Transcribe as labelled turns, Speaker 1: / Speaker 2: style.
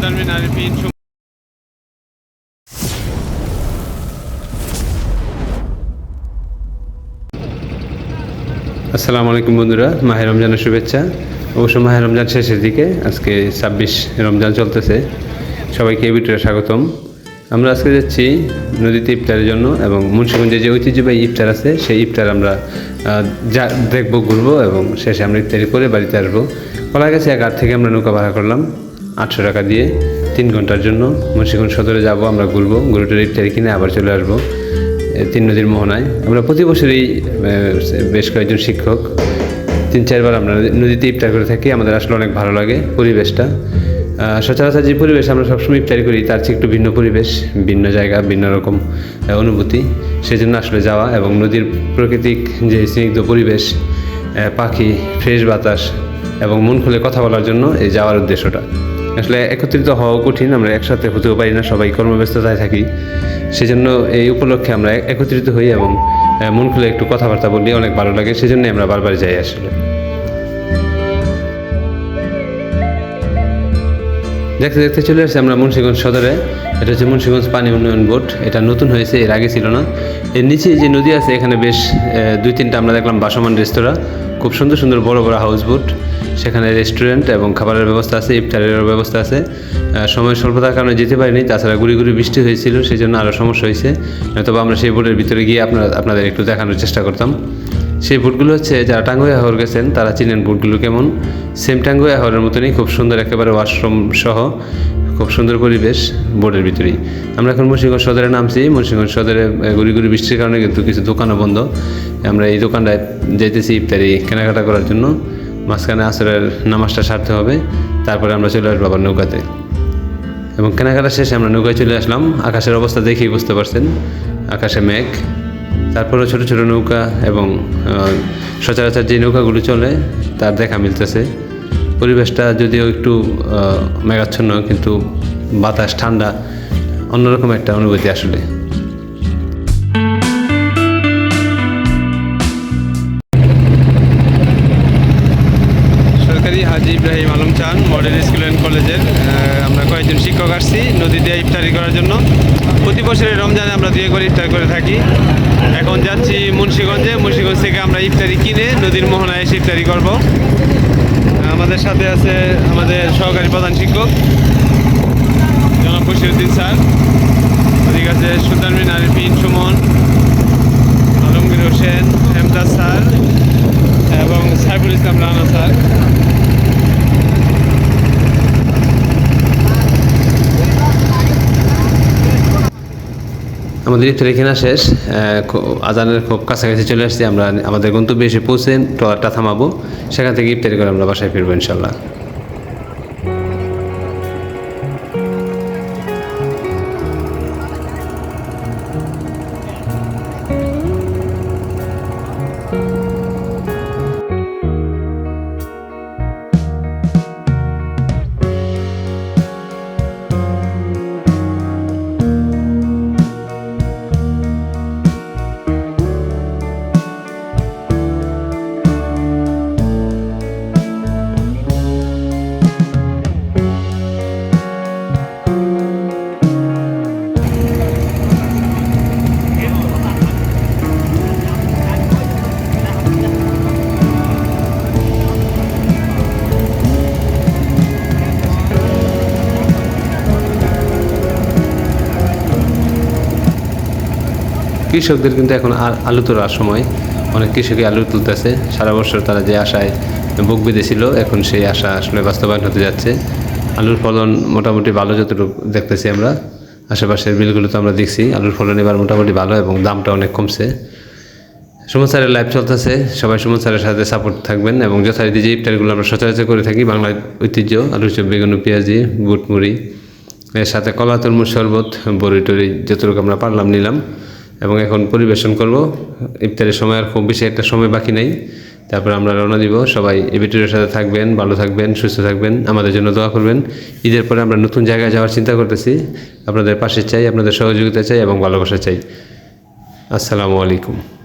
Speaker 1: Sum- আসসালামু আলাইকুম বন্ধুরা মাহের রমজানের শুভেচ্ছা। অবশ্য মাহের রমজান শেষের দিকে, আজকে ছাব্বিশ রমজান চলতেছে। সবাইকে এই ভিডিওতে স্বাগতম। আমরা আজকে যাচ্ছি নদীতে ইফতারের জন্য এবং মুন্সিগঞ্জে যে ঐতিহ্যবাহী ইফতার আছে, সেই ইফতার আমরা যা দেখব, ঘুরবো এবং শেষে আমরা ইফতারি করে বাড়িতে আসব। কলা গেছে এক থেকে আমরা নৌকা ভাড়া করলাম। আটশো টাকা দিয়ে তিন ঘণ্টার জন্য মুন্সিগঞ্জ সদরে যাব, আমরা ঘুরবো। ঘুরে ইফতারি কিনে আবার চলে আসব তিন নদীর মোহনায়। আমরা প্রতি বছরই বেশ কয়েকজন শিক্ষক, তিন চারবার আমরা নদীতে ইফতার করে থাকি। আমাদের আসলে অনেক ভালো লাগে পরিবেশটা। সচরাচর যে পরিবেশ আমরা সবসময় ইফতারি করি, তার চেয়ে একটু ভিন্ন পরিবেশ, ভিন্ন জায়গা, ভিন্ন রকম অনুভূতি। সেই জন্য আসলে যাওয়া এবং নদীর প্রাকৃতিক যে স্নিগ্ধ পরিবেশ পাখি, ফ্রেশ বাতাস এবং মন খুলে কথা বলার জন্য এই যাওয়ার উদ্দেশ্যটা। আসলে একত্রিত হওয়া কঠিন, আমরা একসাথে হতেও পারি না, সবাই কর্মব্যস্ততায় থাকি। সেজন্য এই উপলক্ষে আমরা একত্রিত হই এবং মন খুলে একটু কথাবার্তা বলি, অনেক ভালো লাগে সেজন্য আমরা বারবার যাই আসলে। দেখতে দেখতে চলে আসছি আমরা মুন্সিগঞ্জ সদরে। এটা হচ্ছে মুন্সিগঞ্জ পানি উন্নয়ন বোর্ড। এটা নতুন হয়েছে, এর আগে ছিল না। এর নিচে যে নদী আছে, এখানে বেশ দুই তিনটা আমরা দেখলাম বাসমান রেস্তোরাঁ। খুব সুন্দর সুন্দর বড় বড় হাউস বোট সেখানে রেস্টুরেন্ট এবং খাবারের ব্যবস্থা আছে ইফতারের ব্যবস্থা আছে। সময় স্বল্পতার কারণে যেতে পারিনি, তাছাড়া গুড়ি গুড়ি বৃষ্টি হয়েছিল সেই জন্য আরও সমস্যা হয়েছে। তবে আমরা সেই বোটের ভিতরে গিয়ে আপনার, আপনাদের একটু দেখানোর চেষ্টা করতাম। সেই বুটগুলো হচ্ছে, যারা টাঙ্গুয়া হাওর গেছেন, তারা চিনেন বুটগুলো কেমন? সেম টাঙ্গুয়া হাওরের মতনই খুব সুন্দর একেবারে ওয়াশরুম সহ, খুব সুন্দর পরিবেশ বোর্ডের ভিতরেই। আমরা এখন মুন্সিগঞ্জ সদরে নামছি, মুন্সিগঞ্জ সদরে গুড়ি গুড়ি বৃষ্টির কারণে কিন্তু কিছু দোকানও বন্ধ। আমরা এই দোকানটায় যেতেছি ইফতারি কেনাকাটা করার জন্য। মাঝখানে আসরের নামাজটা সারতে হবে, তারপরে আমরা চলে আসব আবার নৌকাতে। এবং কেনাকাটা শেষে আমরা নৌকায় চলে আসলাম, আকাশের অবস্থা দেখেই বুঝতে পারছেন, আকাশে মেঘ তারপরে ছোট ছোট নৌকা এবং সচরাচর যে নৌকাগুলো চলে, তার দেখা মিলতেছে। পরিবেশটা যদিও একটু মেঘাচ্ছন্ন, কিন্তু বাতাস, ঠান্ডা, অন্যরকম একটা অনুভূতি আসলে। ইব্রাহিম আলম চান মডেল স্কুল অ্যান্ড কলেজের আমরা কয়েকজন শিক্ষক আসছি নদীতে ইফতারি করার জন্য। প্রতি বছরের রমজানে আমরা দুয়ে করে ইফতার করে থাকি। এখন যাচ্ছি মুন্সিগঞ্জে। মুন্সিগঞ্জ থেকে আমরা ইফতারি কিনে নদীর মোহনায় এসে ইফতারি করব। আমাদের সাথে আছে আমাদের সহকারী প্রধান শিক্ষক, জনাব বশিরুদ্দিন স্যার। ওদিকে আছে সুলতান বিন আরিফিন সুমন, আলমগীর হোসেন, হেমদাস স্যার, এবং সাইফুল ইসলাম রানা স্যার। আমাদের ইফতারি কেনা শেষ আজানের খুব কাছাকাছি চলে আসছি, আমরা আমাদের গন্তব্যে এসে পৌঁছে ট্রলারটা থামাবো, সেখান থেকে ইফতারি করে আমরা বাসায় ফিরবো, ইনশাল্লাহ। কৃষকদের কিন্তু এখন আলু তোলার সময় অনেক কৃষকই আলু তুলতেছে। সারা বছর তারা যে আশায় বুক বেঁধেছিল, এখন সেই আশা আসলে বাস্তবায়ন হতে যাচ্ছে। আলুর ফলন মোটামুটি ভালো যতটুকু দেখতেছি আমরা। আশেপাশের বিলগুলো তো আমরা দেখছি, আলুর ফলন এবার মোটামুটি ভালো এবং দামটা অনেক কমছে। সুমন স্যারের লাইভ চলতেছে, সবাই সুমন স্যারের সাথে সাপোর্ট থাকবেন এবং যথারীতি যে ইফতারগুলো আমরা সচরাচর করে থাকি বাংলার ঐতিহ্য, আলু চপ বেগুন, পেঁয়াজি, বুট, মুড়ি, এর সাথে কলা, তরমুজ, শরবত, বড়ি টড়ি যতটুকু আমরা পারলাম নিলাম। এবং এখন পরিবেশন করব। ইফতারের সময় আর খুব বেশি একটা সময় বাকি নেই। তারপর আমরা রওনা দিব। সবাই এই ভিডিওর সাথে থাকবেন, ভালো থাকবেন, সুস্থ থাকবেন। আমাদের জন্য দোয়া করবেন। ঈদের পরে আমরা নতুন জায়গায় যাওয়ার চিন্তা করতেছি। আপনাদের পাশে চাই, আপনাদের সহযোগিতা চাই এবং ভালোবাসা চাই। আসসালামু আলাইকুম।